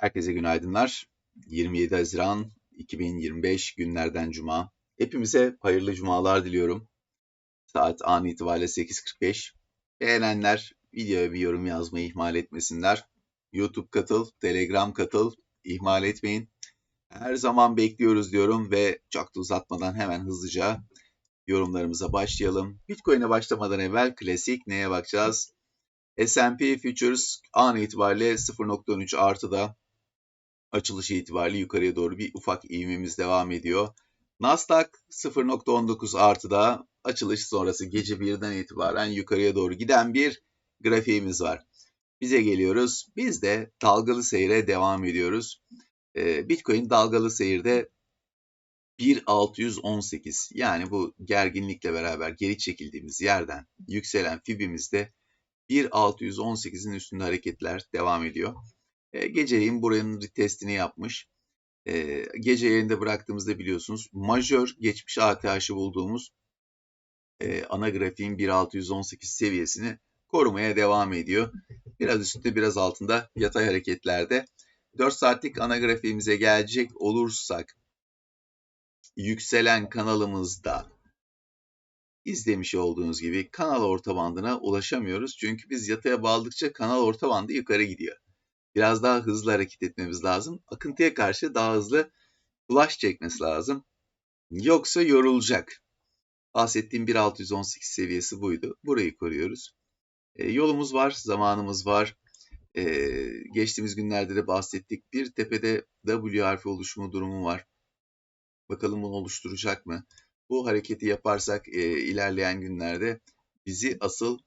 Herkese günaydınlar. 27 Haziran 2025 günlerden Cuma. Hepimize hayırlı cumalar diliyorum. Saat an itibariyle 8.45. Beğenenler videoya bir yorum yazmayı ihmal etmesinler. YouTube katıl, Telegram katıl, ihmal etmeyin. Her zaman bekliyoruz diyorum ve çok da uzatmadan hemen hızlıca yorumlarımıza başlayalım. Bitcoin'e başlamadan evvel klasik neye bakacağız? S&P Futures an itibariyle 0.13 artıda açılış itibariyle yukarıya doğru bir ufak ivmemiz devam ediyor. Nasdaq 0.19 artıda açılış sonrası gece 1'den itibaren yukarıya doğru giden bir grafiğimiz var. Bize geliyoruz. Biz de dalgalı seyre devam ediyoruz. Ee, Bitcoin dalgalı seyirde 1618 yani bu gerginlikle beraber geri çekildiğimiz yerden yükselen fibimizde 1618'in üstünde hareketler devam ediyor. E, geceleyin buranın testini yapmış. E, gece yayında bıraktığımızda biliyorsunuz majör geçmiş ATH'ı bulduğumuz e, ana grafiğin 1618 seviyesini korumaya devam ediyor. Biraz üstte biraz altında yatay hareketlerde. 4 saatlik ana grafiğimize gelecek olursak yükselen kanalımızda izlemiş olduğunuz gibi kanal orta bandına ulaşamıyoruz. Çünkü biz yataya bağladıkça kanal orta bandı yukarı gidiyor biraz daha hızlı hareket etmemiz lazım. Akıntıya karşı daha hızlı flash çekmesi lazım. Yoksa yorulacak. Bahsettiğim 1618 seviyesi buydu. Burayı koruyoruz. E, yolumuz var, zamanımız var. E, geçtiğimiz günlerde de bahsettik. Bir tepede W harfi oluşumu durumu var. Bakalım bunu oluşturacak mı? Bu hareketi yaparsak e, ilerleyen günlerde bizi asıl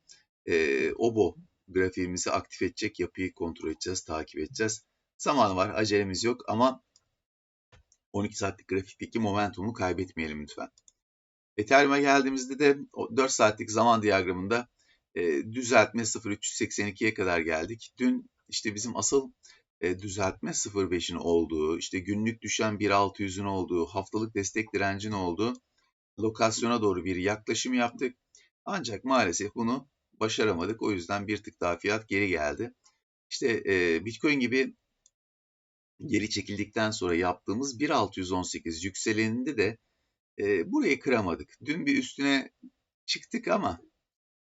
e, OBO grafiğimizi aktif edecek yapıyı kontrol edeceğiz, takip edeceğiz. Zamanı var, acelemiz yok ama 12 saatlik grafikteki momentumu kaybetmeyelim lütfen. Ethereum'a geldiğimizde de 4 saatlik zaman diyagramında e, düzeltme 0.382'ye kadar geldik. Dün işte bizim asıl e, düzeltme 0.5'in olduğu, işte günlük düşen 1.600'ün olduğu, haftalık destek direncin olduğu lokasyona doğru bir yaklaşım yaptık. Ancak maalesef bunu başaramadık. O yüzden bir tık daha fiyat geri geldi. İşte e, Bitcoin gibi geri çekildikten sonra yaptığımız 1.618 yükseleninde de e, burayı kıramadık. Dün bir üstüne çıktık ama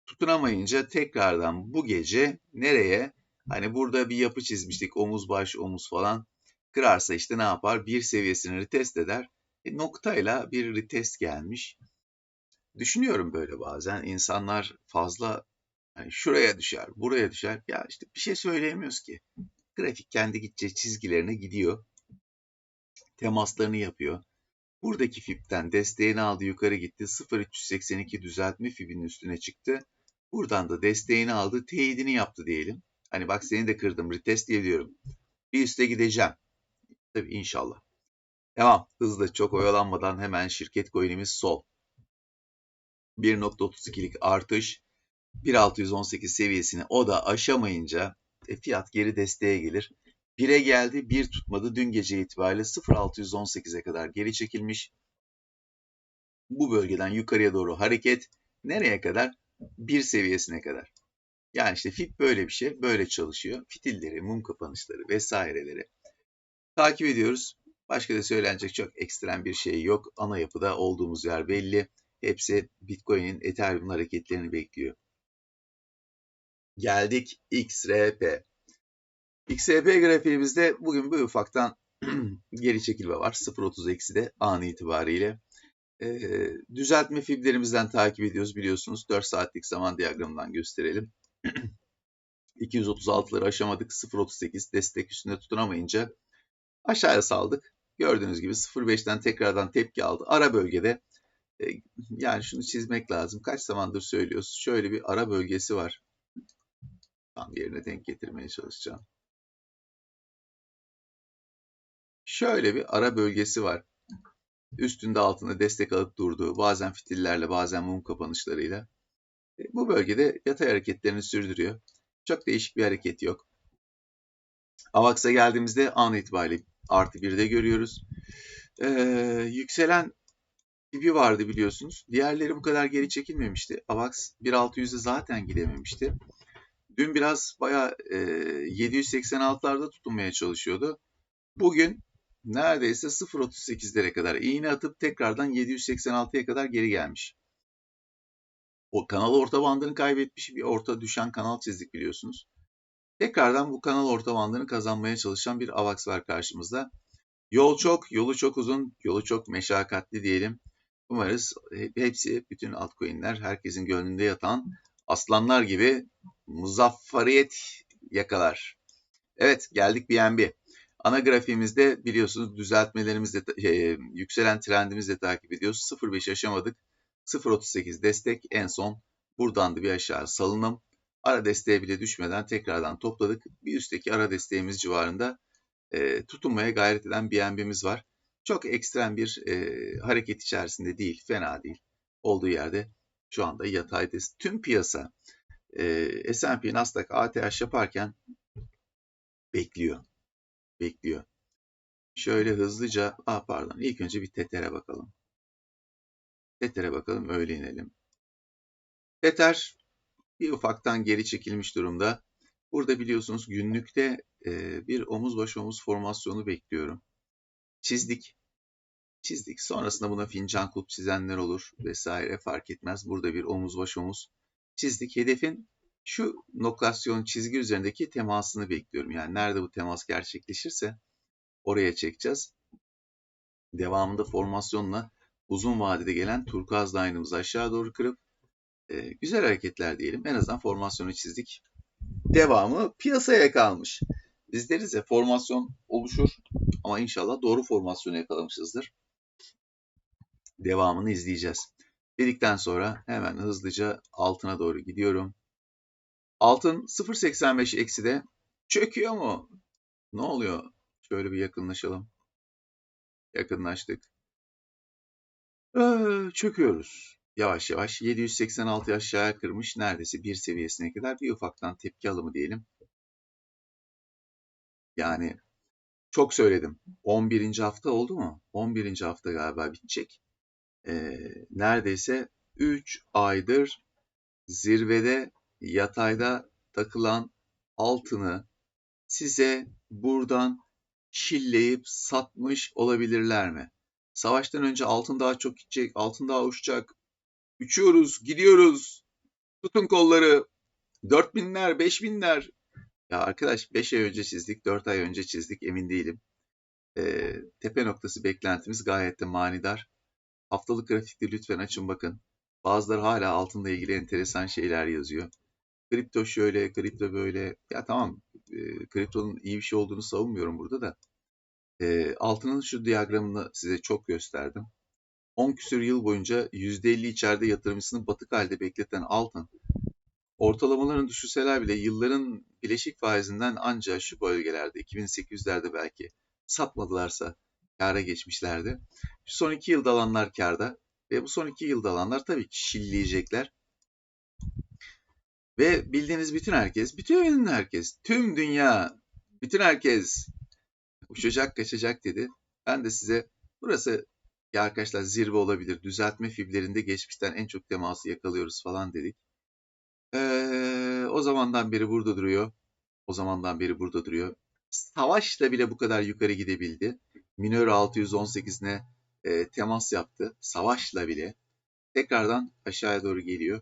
tutunamayınca tekrardan bu gece nereye? Hani burada bir yapı çizmiştik omuz baş omuz falan. Kırarsa işte ne yapar? Bir seviyesini retest eder. E, noktayla bir retest gelmiş. Düşünüyorum böyle bazen insanlar fazla yani şuraya düşer, buraya düşer. Ya işte bir şey söyleyemiyoruz ki. Grafik kendi gideceği çizgilerine gidiyor. Temaslarını yapıyor. Buradaki fipten desteğini aldı yukarı gitti. 0.382 düzeltme fibinin üstüne çıktı. Buradan da desteğini aldı. Teyidini yaptı diyelim. Hani bak seni de kırdım. Retest ediyorum. Bir üste gideceğim. Tabii inşallah. Devam. Hızlı çok oyalanmadan hemen şirket coin'imiz sol. 1.32'lik artış 1.618 seviyesini o da aşamayınca e, fiyat geri desteğe gelir. 1'e geldi, 1 tutmadı. Dün gece itibariyle 0.618'e kadar geri çekilmiş. Bu bölgeden yukarıya doğru hareket nereye kadar? 1 seviyesine kadar. Yani işte FIP böyle bir şey, böyle çalışıyor. Fitilleri, mum kapanışları vesaireleri takip ediyoruz. Başka da söylenecek çok ekstrem bir şey yok. Ana yapıda olduğumuz yer belli. Hepsi Bitcoin'in Ethereum'un hareketlerini bekliyor. Geldik XRP. XRP grafiğimizde bugün bir ufaktan geri çekilme var. 0.30 eksi de an itibariyle. Ee, düzeltme fiblerimizden takip ediyoruz biliyorsunuz. 4 saatlik zaman diyagramından gösterelim. 236'ları aşamadık. 0.38 destek üstünde tutunamayınca aşağıya saldık. Gördüğünüz gibi 0.5'ten tekrardan tepki aldı. Ara bölgede e, yani şunu çizmek lazım. Kaç zamandır söylüyoruz. Şöyle bir ara bölgesi var. Tam yerine denk getirmeye çalışacağım. Şöyle bir ara bölgesi var. Üstünde altında destek alıp durduğu, bazen fitillerle, bazen mum kapanışlarıyla. E, bu bölgede yatay hareketlerini sürdürüyor. Çok değişik bir hareket yok. AVAX'a geldiğimizde an itibariyle artı 1'de görüyoruz. Ee, yükselen gibi vardı biliyorsunuz. Diğerleri bu kadar geri çekilmemişti. AVAX 1.600'e zaten gidememişti. Dün biraz bayağı e, 786'larda tutunmaya çalışıyordu. Bugün neredeyse 0.38'lere kadar iğne atıp tekrardan 786'ya kadar geri gelmiş. O kanal orta bandını kaybetmiş bir orta düşen kanal çizdik biliyorsunuz. Tekrardan bu kanal orta bandını kazanmaya çalışan bir AVAX var karşımızda. Yol çok, yolu çok uzun, yolu çok meşakkatli diyelim. Umarız hepsi, bütün altcoin'ler herkesin gönlünde yatan aslanlar gibi muzaffariyet yakalar. Evet geldik BNB. Ana grafiğimizde biliyorsunuz düzeltmelerimizle e, yükselen trendimizle takip ediyoruz. 0.5 aşamadık. 0.38 destek en son buradan da bir aşağı salınım. Ara desteğe bile düşmeden tekrardan topladık. Bir üstteki ara desteğimiz civarında e, tutunmaya gayret eden BNB'miz var. Çok ekstrem bir e, hareket içerisinde değil, fena değil. Olduğu yerde şu anda yataydayız. Tüm piyasa e, S&P, Nasdaq, ATH yaparken bekliyor. Bekliyor. Şöyle hızlıca, ah pardon ilk önce bir Tether'e bakalım. Tether'e bakalım öyle inelim. Tether bir ufaktan geri çekilmiş durumda. Burada biliyorsunuz günlükte e, bir omuz baş omuz formasyonu bekliyorum. Çizdik. Çizdik. Sonrasında buna fincan kulp çizenler olur vesaire fark etmez. Burada bir omuz baş omuz çizdik. Hedefin şu noktasyon çizgi üzerindeki temasını bekliyorum. Yani nerede bu temas gerçekleşirse oraya çekeceğiz. Devamında formasyonla uzun vadede gelen turkuaz line'ımızı aşağı doğru kırıp e, güzel hareketler diyelim. En azından formasyonu çizdik. Devamı piyasaya kalmış. Biz deriz ya formasyon oluşur ama inşallah doğru formasyonu yakalamışızdır. Devamını izleyeceğiz. Dedikten sonra hemen hızlıca altına doğru gidiyorum. Altın 0.85 eksi de çöküyor mu? Ne oluyor? Şöyle bir yakınlaşalım. Yakınlaştık. Ee, çöküyoruz. Yavaş yavaş 786 aşağıya kırmış. Neredeyse bir seviyesine kadar bir ufaktan tepki alımı diyelim. Yani çok söyledim. 11. hafta oldu mu? 11. hafta galiba bitecek. Ee, neredeyse 3 aydır zirvede yatayda takılan altını size buradan çilleyip satmış olabilirler mi? Savaştan önce altın daha çok gidecek, altın daha uçacak. Uçuyoruz, gidiyoruz. Tutun kolları. 4000'ler, 5000'ler. Ya arkadaş 5 ay önce çizdik, 4 ay önce çizdik emin değilim. Ee, tepe noktası beklentimiz gayet de manidar. Haftalık grafikte lütfen açın bakın. Bazıları hala altınla ilgili enteresan şeyler yazıyor. Kripto şöyle, kripto böyle. Ya tamam, e, kriptonun iyi bir şey olduğunu savunmuyorum burada da. E, altının şu diyagramını size çok gösterdim. 10 küsür yıl boyunca %50 içeride yatırımcısını batık halde bekleten altın, ortalamaların düşürseler bile yılların bileşik faizinden ancak şu bölgelerde 2800'lerde belki satmadılarsa kâra geçmişlerdi. Şu son iki yılda alanlar kârda ve bu son iki yılda alanlar tabii ki şilleyecekler. Ve bildiğiniz bütün herkes, bütün herkes, tüm dünya, bütün herkes uçacak kaçacak dedi. Ben de size burası ya arkadaşlar zirve olabilir. Düzeltme fiblerinde geçmişten en çok teması yakalıyoruz falan dedik. Ee, o zamandan beri burada duruyor. O zamandan beri burada duruyor. Savaşla bile bu kadar yukarı gidebildi. Minör 618'ine e, temas yaptı. Savaşla bile. Tekrardan aşağıya doğru geliyor.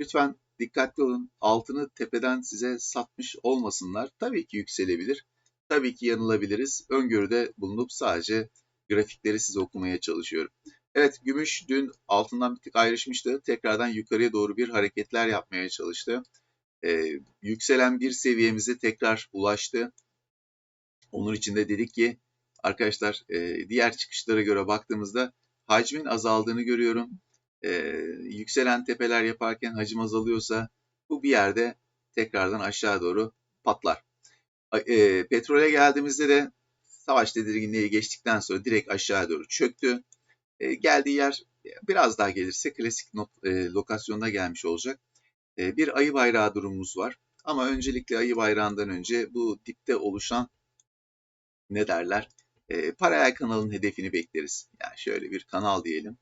Lütfen dikkatli olun. Altını tepeden size satmış olmasınlar. Tabii ki yükselebilir. Tabii ki yanılabiliriz. Öngörüde bulunup sadece grafikleri size okumaya çalışıyorum. Evet gümüş dün altından bir tık ayrışmıştı. Tekrardan yukarıya doğru bir hareketler yapmaya çalıştı. Ee, yükselen bir seviyemize tekrar ulaştı. Onun için de dedik ki arkadaşlar e, diğer çıkışlara göre baktığımızda hacmin azaldığını görüyorum. E, yükselen tepeler yaparken hacim azalıyorsa bu bir yerde tekrardan aşağı doğru patlar. E, petrole geldiğimizde de savaş tedirginliği geçtikten sonra direkt aşağı doğru çöktü. E, geldiği yer biraz daha gelirse klasik not, e, lokasyonuna gelmiş olacak. E, bir ayı bayrağı durumumuz var. Ama öncelikle ayı bayrağından önce bu dipte oluşan ne derler? E, paralel kanalın hedefini bekleriz. Yani şöyle bir kanal diyelim.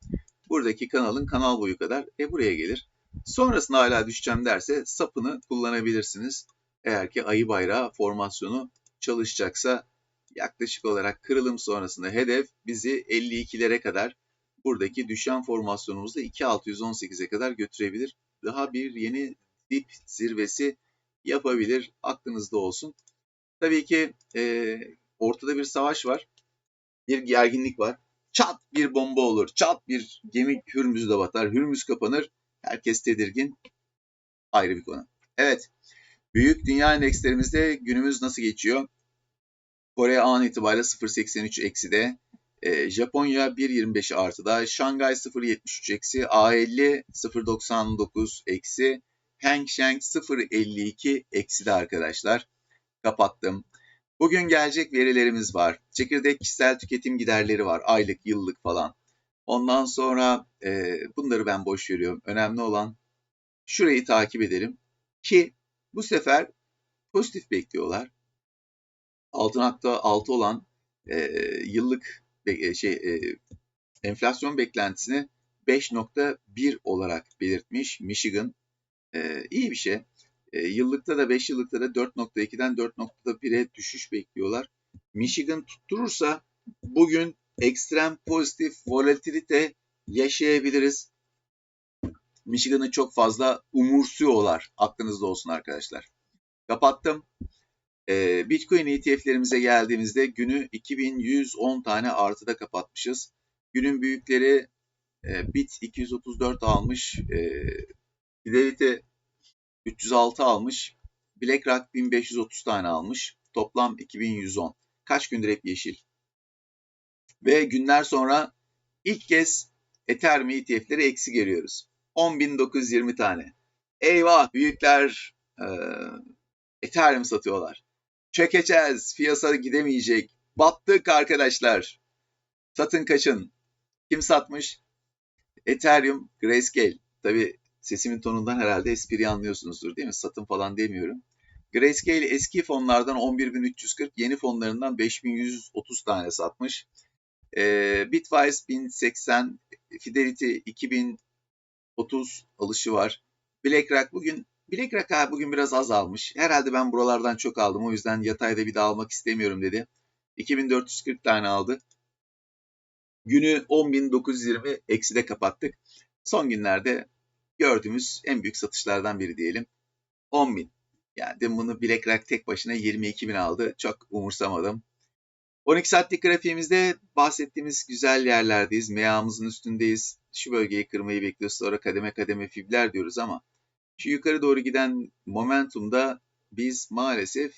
Buradaki kanalın kanal boyu kadar e, buraya gelir. Sonrasında hala düşeceğim derse sapını kullanabilirsiniz. Eğer ki ayı bayrağı formasyonu çalışacaksa yaklaşık olarak kırılım sonrasında hedef bizi 52'lere kadar buradaki düşen formasyonumuzda 2618'e kadar götürebilir. Daha bir yeni dip zirvesi yapabilir. Aklınızda olsun. Tabii ki e, ortada bir savaş var. Bir gerginlik var. Çat bir bomba olur. Çat bir gemi Hürmüz'de batar. Hürmüz kapanır. Herkes tedirgin. Ayrı bir konu. Evet. Büyük dünya endekslerimizde günümüz nasıl geçiyor? Kore an itibariyle 0.83 ekside. E, Japonya 1.25 artıda. Şangay 0.73 eksi. A50 0.99 eksi. Hang Seng 0.52 ekside arkadaşlar. Kapattım. Bugün gelecek verilerimiz var. Çekirdek kişisel tüketim giderleri var. Aylık, yıllık falan. Ondan sonra e, bunları ben boş veriyorum. Önemli olan şurayı takip edelim. Ki bu sefer pozitif bekliyorlar. 6.6 olan e, yıllık e, şey e, enflasyon beklentisini 5.1 olarak belirtmiş Michigan. E, iyi bir şey. E, yıllıkta da 5 yıllıkta da 4.2'den 4.1'e düşüş bekliyorlar. Michigan tutturursa bugün ekstrem pozitif volatilite yaşayabiliriz. Michigan'ı çok fazla umursuyorlar. Aklınızda olsun arkadaşlar. Kapattım. Ee, Bitcoin ETF'lerimize geldiğimizde günü 2110 tane artıda kapatmışız. Günün büyükleri e, Bit 234 almış, e, Fidelity 306 almış, BlackRock 1530 tane almış. Toplam 2110. Kaç gündür hep yeşil. Ve günler sonra ilk kez Ethereum ETF'leri eksi görüyoruz. 10.920 tane. Eyvah büyükler e, Ethereum satıyorlar. Çökeceğiz, piyasa gidemeyecek. Battık arkadaşlar. Satın kaçın. Kim satmış? Ethereum, Grayscale. Tabi sesimin tonundan herhalde espri anlıyorsunuzdur değil mi? Satın falan demiyorum. Grayscale eski fonlardan 11.340, yeni fonlarından 5.130 tane satmış. E, Bitwise 1080, Fidelity 2030 alışı var. BlackRock bugün BlackRock abi bugün biraz az almış. Herhalde ben buralardan çok aldım. O yüzden yatayda bir daha almak istemiyorum dedi. 2440 tane aldı. Günü 10.920 ekside kapattık. Son günlerde gördüğümüz en büyük satışlardan biri diyelim. 10.000. Yani dün bunu BlackRock tek başına 22.000 aldı. Çok umursamadım. 12 saatlik grafiğimizde bahsettiğimiz güzel yerlerdeyiz. Meyağımızın üstündeyiz. Şu bölgeyi kırmayı bekliyoruz. Sonra kademe kademe fibler diyoruz ama şu yukarı doğru giden momentumda biz maalesef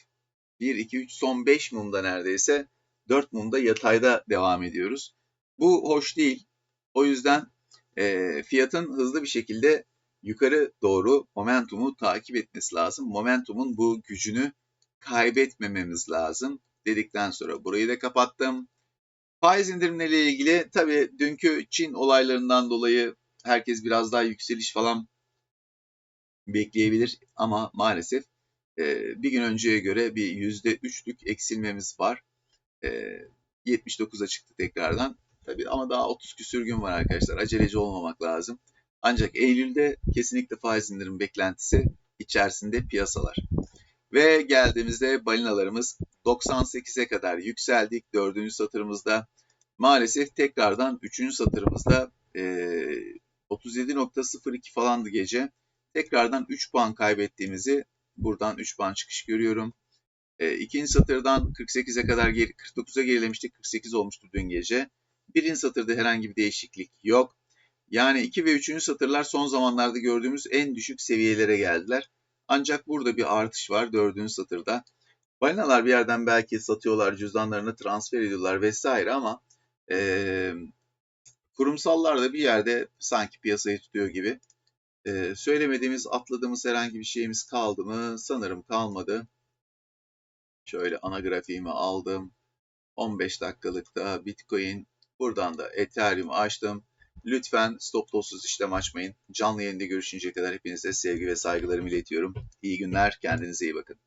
1, 2, 3 son 5 mumda neredeyse 4 mumda yatayda devam ediyoruz. Bu hoş değil. O yüzden e, fiyatın hızlı bir şekilde yukarı doğru momentumu takip etmesi lazım. Momentumun bu gücünü kaybetmememiz lazım dedikten sonra burayı da kapattım. Faiz indirimleriyle ilgili tabii dünkü Çin olaylarından dolayı herkes biraz daha yükseliş falan bekleyebilir ama maalesef e, bir gün önceye göre bir yüzde üçlük eksilmemiz var. E, 79'a çıktı tekrardan. Tabii ama daha 30 küsür gün var arkadaşlar. Aceleci olmamak lazım. Ancak Eylül'de kesinlikle faiz indirim beklentisi içerisinde piyasalar. Ve geldiğimizde balinalarımız 98'e kadar yükseldik. Dördüncü satırımızda maalesef tekrardan üçüncü satırımızda e, 37.02 falandı gece. Tekrardan 3 puan kaybettiğimizi buradan 3 puan çıkış görüyorum. E, ikinci satırdan 48'e kadar geri, 49'a gerilemiştik. 48 olmuştu dün gece. Birinci satırda herhangi bir değişiklik yok. Yani 2 ve 3. satırlar son zamanlarda gördüğümüz en düşük seviyelere geldiler. Ancak burada bir artış var 4. satırda. Balinalar bir yerden belki satıyorlar, cüzdanlarını transfer ediyorlar vesaire ama e, kurumsallar da bir yerde sanki piyasayı tutuyor gibi. E, söylemediğimiz, atladığımız herhangi bir şeyimiz kaldı mı? Sanırım kalmadı. Şöyle ana grafiğimi aldım. 15 dakikalıkta Bitcoin, buradan da Ethereum açtım. Lütfen stop loss'uz işlem açmayın. Canlı yayında görüşünceye kadar hepinize sevgi ve saygılarımı iletiyorum. İyi günler, kendinize iyi bakın.